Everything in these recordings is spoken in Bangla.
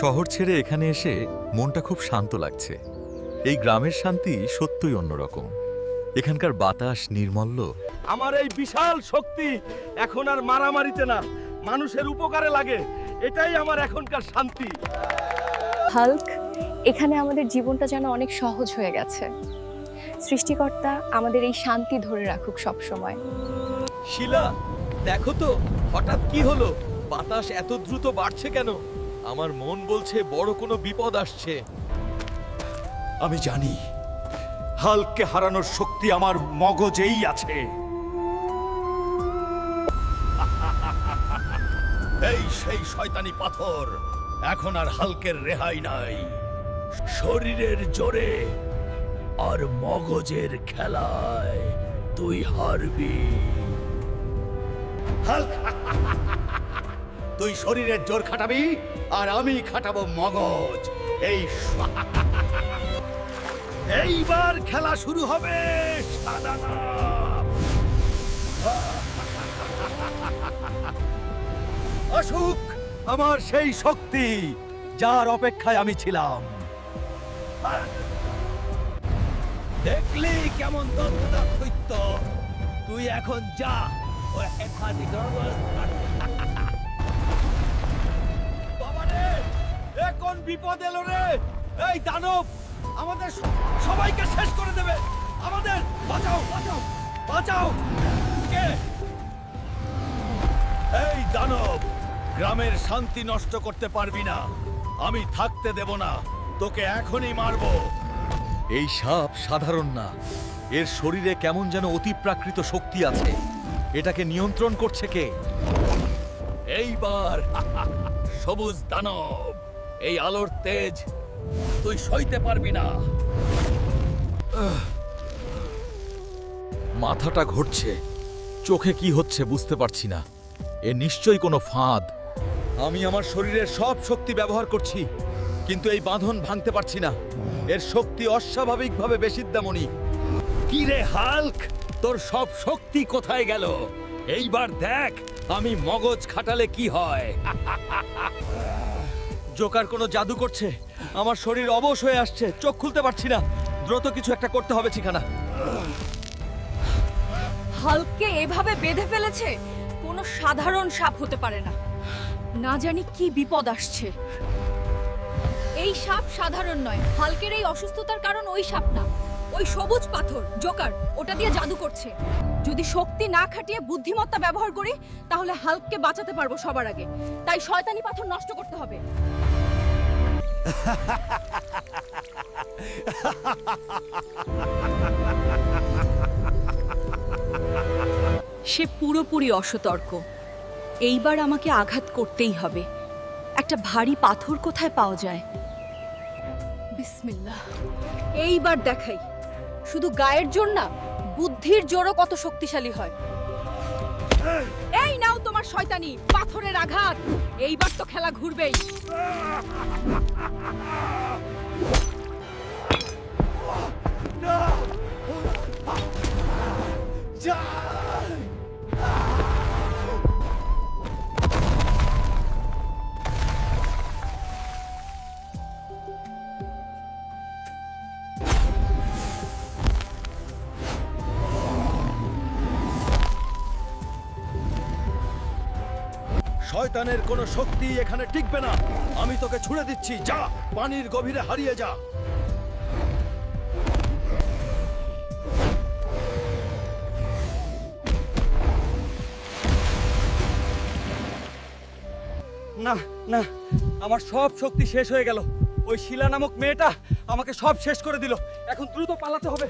শহর ছেড়ে এখানে এসে মনটা খুব শান্ত লাগছে। এই গ্রামের শান্তি সত্যই অন্যরকম। এখানকার বাতাস নির্মল্য আমার এই বিশাল শক্তি এখন আর মারামারিতে না মানুষের উপকারে লাগে। এটাই আমার এখনকার শান্তি। হাল্ক এখানে আমাদের জীবনটা যেন অনেক সহজ হয়ে গেছে। সৃষ্টিকর্তা আমাদের এই শান্তি ধরে রাখুক সব সময় শিলা দেখো তো হঠাৎ কি হলো? বাতাস এত দ্রুত বাড়ছে কেন? আমার মন বলছে বড় কোনো বিপদ আসছে। আমি জানি, হালকে হারানোর শক্তি আমার মগজেই আছে। এই সেই শয়তানি পাথর, এখন আর হালকের রেহাই নাই। শরীরের জোরে আর মগজের খেলায় তুই হারবি। হাল্ক তুই শরীরের জোর খাটাবি আর আমি খাটাবো মগজ। এই এইবার খেলা শুরু হবে অসুখ আমার সেই শক্তি যার অপেক্ষায় আমি ছিলাম। দেখলি কেমন দত্ত তুই এখন যা, ও এখানে কোন বিপদ এলো রে? এই দানব আমাদের সবাইকে শেষ করে দেবে। আমাদের বাঁচাও বাঁচাও বাঁচাও। কে? এই দানব গ্রামের শান্তি নষ্ট করতে পারবি না। আমি থাকতে দেব না তোকে এখনই মারবো। এই সাপ সাধারণ না। এর শরীরে কেমন যেন অতিপ্রাকৃত শক্তি আছে। এটাকে নিয়ন্ত্রণ করছে কে? এইবার সবুজ দানব। এই আলোর তেজ তুই সইতে পারবি না। মাথাটা ঘটছে চোখে কি হচ্ছে বুঝতে পারছি না। এ নিশ্চয়ই কোনো ফাঁদ। আমি আমার শরীরের সব শক্তি ব্যবহার করছি, কিন্তু এই বাঁধন ভাঙতে পারছি না। এর শক্তি অস্বাভাবিকভাবে বেশিদ্দামণি। কি রে হাল্ক? তোর সব শক্তি কোথায় গেল? এইবার দেখ, আমি মগজ খাটালে কি হয়। জোকার কোনো জাদু করছে? আমার শরীর অবশ হয়ে আসছে, চোখ খুলতে পারছি না। দ্রুত কিছু একটা করতে হবে ঠিকানা। হাল্ককে এভাবে বেঁধে ফেলেছে, কোনো সাধারণ সাপ হতে পারে না। না জানি কি বিপদ আসছে। এই সাপ সাধারণ নয়, হালকের এই অসুস্থতার কারণ ওই সাপ না। ওই সবুজ পাথর, জোকার, ওটা দিয়ে জাদু করছে। যদি শক্তি না খাটিয়ে বুদ্ধিমত্তা ব্যবহার করি, তাহলে হাল্ককে বাঁচাতে পারব সবার আগে। তাই শয়তানি পাথর নষ্ট করতে হবে। সে পুরোপুরি অসতর্ক। এইবার আমাকে আঘাত করতেই হবে। একটা ভারী পাথর কোথায় পাওয়া যায়? বিসমিল্লাহ। এইবার দেখাই। শুধু গায়ের জোর না, বুদ্ধির জোরও কত শক্তিশালী হয়। শয়তানি পাথরের আঘাত। এইবার তো খেলা ঘুরবেই। শয়তানের কোনো শক্তি এখানে টিকবে না। আমি তোকে ছুড়ে দিচ্ছি, যা, পানির গভীরে হারিয়ে যা। না না, আমার সব শক্তি শেষ হয়ে গেল। ওই শিলা নামক মেয়েটা আমাকে সব শেষ করে দিল। এখন দ্রুত পালাতে হবে।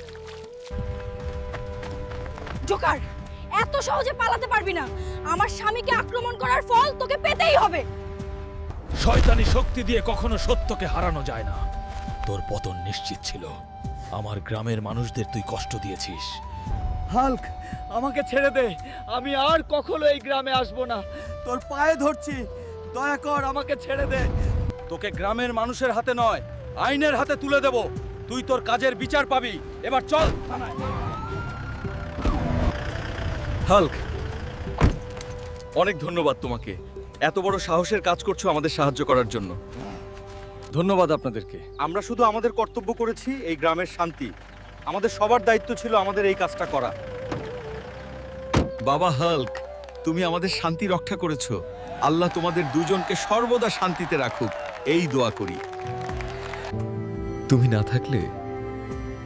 জোকার! এত সহজে পালাতে পারবি না। আমার স্বামীকে আক্রমণ করার ফল তোকে পেতেই হবে। শয়তানি শক্তি দিয়ে কখনো সত্যকে হারানো যায় না। তোর পতন নিশ্চিত ছিল। আমার গ্রামের মানুষদের তুই কষ্ট দিয়েছিস। হাল্ক আমাকে ছেড়ে দে। আমি আর কখনো এই গ্রামে আসব না। তোর পায়ে ধরছি। দয়া কর আমাকে ছেড়ে দে। তোকে গ্রামের মানুষের হাতে নয় আইনের হাতে তুলে দেব। তুই তোর কাজের বিচার পাবি। এবার চল হাল্ক। অনেক ধন্যবাদ তোমাকে। এত বড় সাহসের কাজ করছ আমাদের সাহায্য করার জন্য। ধন্যবাদ আপনাদেরকে। আমরা শুধু আমাদের কর্তব্য করেছি এই গ্রামের শান্তি। আমাদের সবার দায়িত্ব ছিল আমাদের এই কাজটা করা। বাবা হাল্ক তুমি আমাদের শান্তি রক্ষা করেছ। আল্লাহ তোমাদের দুজনকে সর্বদা শান্তিতে রাখুক। এই দোয়া করি। তুমি না থাকলে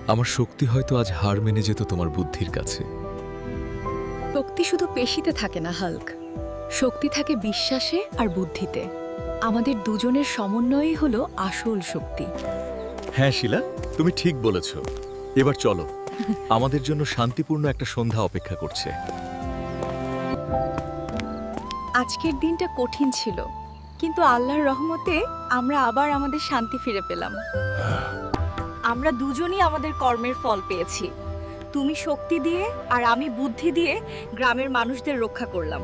আমার শক্তি হয়তো আজ হার মেনে যেত তোমার বুদ্ধির কাছে। শক্তি শুধু পেশিতে থাকে না হাল্ক। শক্তি থাকে বিশ্বাসে আর বুদ্ধিতে। আমাদের দুজনের সমন্বয়ই হলো আসল শক্তি। হ্যাঁ শিলা তুমি ঠিক বলেছ। এবার চলো। আমাদের জন্য শান্তিপূর্ণ একটা সন্ধ্যা অপেক্ষা করছে। আজকের দিনটা কঠিন ছিল কিন্তু আল্লাহর রহমতে আমরা আবার আমাদের শান্তি ফিরে পেলাম। আমরা দুজনই আমাদের কর্মের ফল পেয়েছি। তুমি শক্তি দিয়ে আর আমি বুদ্ধি দিয়ে গ্রামের মানুষদের রক্ষা করলাম।